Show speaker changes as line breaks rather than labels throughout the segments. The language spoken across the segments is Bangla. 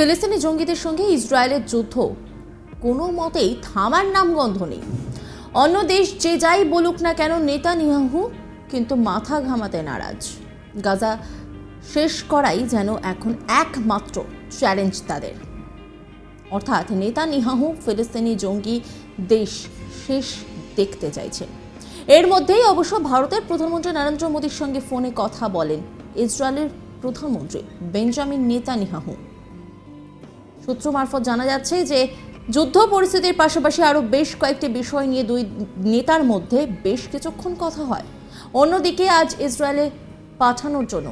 ফিলিস্তিনি জঙ্গিদের সঙ্গে ইসরায়েলের যুদ্ধ। কোনো মতেই থামার নামগন্ধ নেই। অন্য দেশ যে যাই বলুক না কেন নেতা নিহাহু কিন্তু মাথা ঘামাতে নারাজ। গাজা শেষ করাই যেন এখন একমাত্র চ্যালেঞ্জ তাদের। অর্থাৎ নেতা নিহাহু ফিলিস্তিনি জঙ্গি দেশ শেষ দেখতে চাইছে। এর মধ্যেই অবশ্য ভারতের প্রধানমন্ত্রী নরেন্দ্র মোদীর সঙ্গে ফোনে কথা বলেন ইসরায়েলের প্রধানমন্ত্রী বেঞ্জামিন নেতানিয়াহু। সূত্র মারফত জানা যাচ্ছে যে যুদ্ধ পরিস্থিতির পাশাপাশি আরও বেশ কয়েকটি বিষয় নিয়ে দুই নেতার মধ্যে বেশ কিছুক্ষণ কথা হয়। অন্যদিকে আজ ইসরায়েলে পাঠানোর জন্য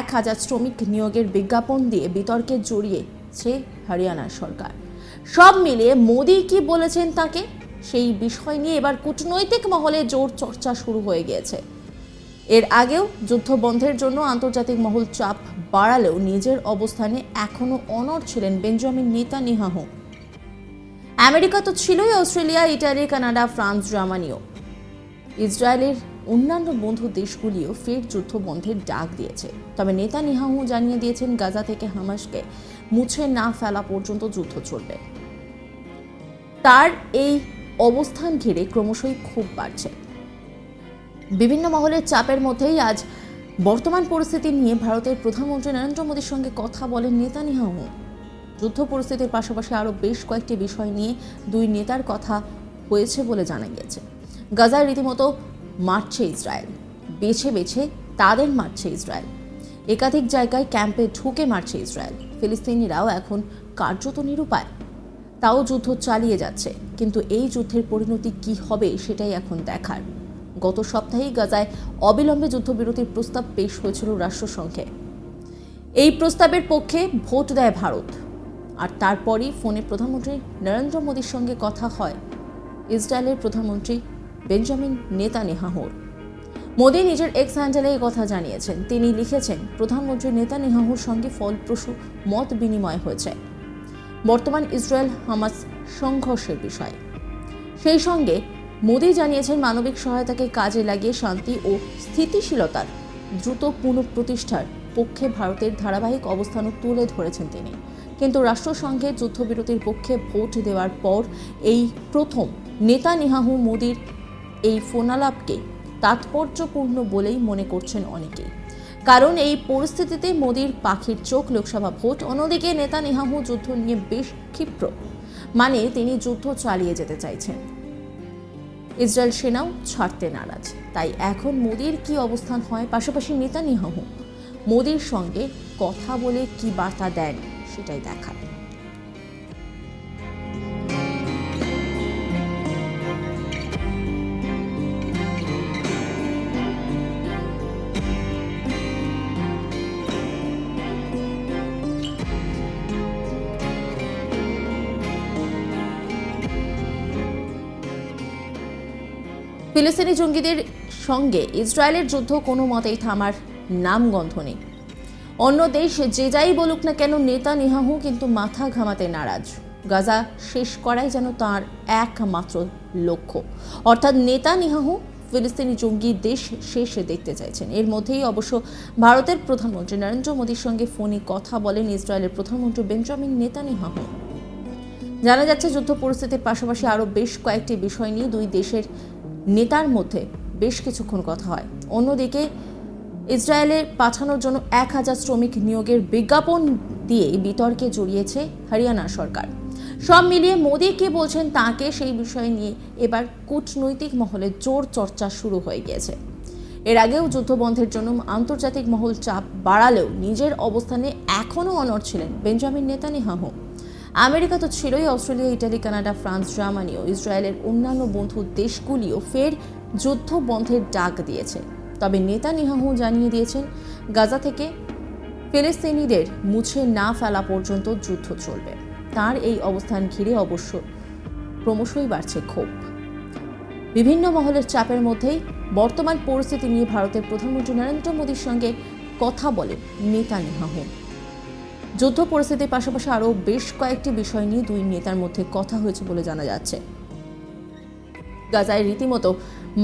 এক হাজার শ্রমিক নিয়োগের বিজ্ঞাপন দিয়ে বিতর্কে জড়িয়েছে হরিয়ানার সরকার। সব মিলিয়ে মোদি কি বলেছেন তাকে? সেই বিষয় নিয়ে এবার কূটনৈতিক মহলে জোর চর্চা শুরু হয়ে গিয়েছে। এর আগেও যুদ্ধ বন্ধের জন্য আন্তর্জাতিক মহল চাপ বাড়ালেও নিজের অবস্থানে এখনও অনড় ছিলেন বেঞ্জামিন নেতা নেতানিয়াহু। আমেরিকা তো ছিলই, অস্ট্রেলিয়া, ইটালি, কানাডা, ফ্রান্স, জার্মানিও। ইসরায়েলের অন্যান্য বন্ধু দেশগুলিও ফের যুদ্ধ বন্ধের ডাক দিয়েছে। তবে নেতানিয়াহু জানিয়ে দিয়েছেন, গাজা থেকে হামাসকে মুছে না ফেলা পর্যন্ত যুদ্ধ চলবে। তার এই অবস্থান ঘিরে ক্রমশই খুব বাড়ছে। বিভিন্ন মহলের চাপের মধ্যেই আজ বর্তমান পরিস্থিতি নিয়ে ভারতের প্রধানমন্ত্রী নরেন্দ্র মোদীর সঙ্গে কথা বলেন নেতানিয়াহু। যুদ্ধ পরিস্থিতির পাশাপাশি আরও বেশ কয়েকটি বিষয় নিয়ে দুই নেতার কথা হয়েছে বলে জানা গিয়েছে। গাজায় রীতিমতো মারছে ইসরায়েল। বেছে বেছে তাদের মারছে ইসরায়েল। একাধিক জায়গায় ক্যাম্পে ঢুকে মারছে ইসরায়েল। ফিলিস্তিনিরাও এখন কার্যত নিরুপায়। তাও যুদ্ধ চালিয়ে যাচ্ছে, কিন্তু এই যুদ্ধের পরিণতি কি হবে সেটাই এখন দেখার। গত সপ্তাহেই গাজায় অবিলম্বে যুদ্ধবিরতির প্রস্তাব পেশ হয়েছিল রাষ্ট্রসংঘে। এই প্রস্তাবের পক্ষে ভোট দেয় ভারত। আর তারপরই ফোনে প্রধানমন্ত্রী নরেন্দ্র মোদীর সঙ্গে কথা হয় ইসরায়েলের প্রধানমন্ত্রী বেঞ্জামিন নেতানিয়াহুর। মোদী নিজের এক্স হ্যান্ডেলে এই কথা জানিয়েছেন। তিনি লিখেছেন, প্রধানমন্ত্রী নেতানিয়াহুর সঙ্গে ফলপ্রসূ মত বিনিময় হয়েছে। বর্তমান ইসরায়েল হামাস সংঘর্ষের বিষয়। সেই সঙ্গে মোদি জানিয়েছেন মানবিক সহায়তাকে কাজে লাগিয়ে শান্তি ও স্থিতিশীলতার দ্রুত পুনঃপ্রতিষ্ঠার পক্ষে ভারতের ধারাবাহিক অবস্থানও তুলে ধরেছেন তিনি। কিন্তু রাষ্ট্রসংঘে যুদ্ধবিরতির পক্ষে ভোট দেওয়ার পর এই প্রথম নেতা নিহাহু মোদির এই ফোনালাপকে তাৎপর্যপূর্ণ বলেই মনে করছেন অনেকেই। কারণ এই পরিস্থিতিতে মোদির পাখির চোখ লোকসভা ভোট, অন্যদিকে নেতা নিহাহু যুদ্ধ নিয়ে বেশ ক্ষিপ্র। মানে তিনি যুদ্ধ চালিয়ে যেতে চাইছেন। ইসরায়েল সেনাও ছাড়তে নারাজ। তাই এখন মোদির কি অবস্থান হয় পাশাপাশি নেতানিয়াহু? মোদির সঙ্গে কথা বলে কি বার্তা দেন সেটাই দেখার ফিলিস্তিনি জঙ্গিদের সঙ্গে ইসরায়েলের যুদ্ধ কোনো মতেই থামার নামগন্ধ নেই। অন্য দেশ যে যাই বলুক না কেন নেতা নিহাহু কিন্তু মাথা ঘামাতে নারাজ। গাজা শেষ করাই যেন তার একমাত্র লক্ষ্য। অর্থাৎ নেতা নিহাহু ফিলিস্তিনি জঙ্গি দেশ শেষে দেখতে চাইছেন। এর মধ্যেই অবশ্য ভারতের প্রধানমন্ত্রী নরেন্দ্র মোদীর সঙ্গে ফোনে কথা বলেন ইসরায়েলের প্রধানমন্ত্রী বেঞ্জামিন নেতানিয়াহু। জানা যাচ্ছে, যুদ্ধ পরিস্থিতির পাশাপাশি আরও বেশ কয়েকটি বিষয় নিয়ে দুই দেশের নেতার মধ্যে বেশ কিছুক্ষণ কথা হয়। অন্যদিকে ইসরায়েলে পাঠানোর জন্য এক হাজার শ্রমিক নিয়োগের বিজ্ঞাপন দিয়ে বিতর্কে জড়িয়েছে হরিয়ানা সরকার। সব মিলিয়ে মোদী কে বলছেন তাকে সেই বিষয় নিয়ে এবার কূটনৈতিক মহলে জোর চর্চা শুরু হয়ে গিয়েছে। এর আগেও যুদ্ধবন্ধের জন্য আন্তর্জাতিক মহল চাপ বাড়ালেও নিজের অবস্থানে এখনও অনড় ছিলেন বেঞ্জামিন নেতানিয়াহু। আমেরিকা তো ছিলই Australia, Italy, Canada, France, Germany ও ইসরায়েলের অন্যান্য বন্ধু দেশগুলিও ফের যুদ্ধ বন্ধের ডাক দিয়েছে। তবে নেতানিয়াহু জানিয়ে দিয়েছেন, গাজা থেকে ফিলিস্তিনিদের মুছে না ফেলা পর্যন্ত যুদ্ধ চলবে। তার এই অবস্থান ঘিরে অবশ্য ক্রমশই বাড়ছে ক্ষোভ। বিভিন্ন মহলের চাপের মধ্যেই বর্তমান পরিস্থিতি নিয়ে ভারতের প্রধানমন্ত্রী নরেন্দ্র মোদীর সঙ্গে কথা বলেন নেতানিয়াহু। যুদ্ধ পরিস্থিতির পাশাপাশি আরও বেশ কয়েকটি বিষয় নিয়ে দুই নেতার মধ্যে কথা হয়েছে বলে জানা যাচ্ছে। গাজায় রীতিমতো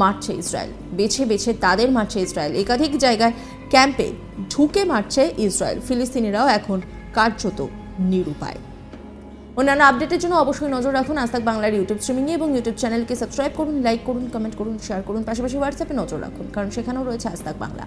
মারছে ইসরায়েল। বেছে বেছে তাদের মারছে ইসরায়েল। একাধিক জায়গায় ক্যাম্পে ঢুকে মারছে ইসরায়েল। ফিলিস্তিনিরাও এখন কার্যত নিরুপায়। অন্যান্য আপডেটের জন্য অবশ্যই নজর রাখুন আজ তাক বাংলার ইউটিউব স্ট্রিমিংয়ে এবং ইউটিউব চ্যানেলকে সাবস্ক্রাইব করুন, লাইক করুন, কমেন্ট করুন, শেয়ার করুন। পাশাপাশি হোয়াটসঅ্যাপে নজর রাখুন, কারণ সেখানেও রয়েছে আজতাক বাংলা।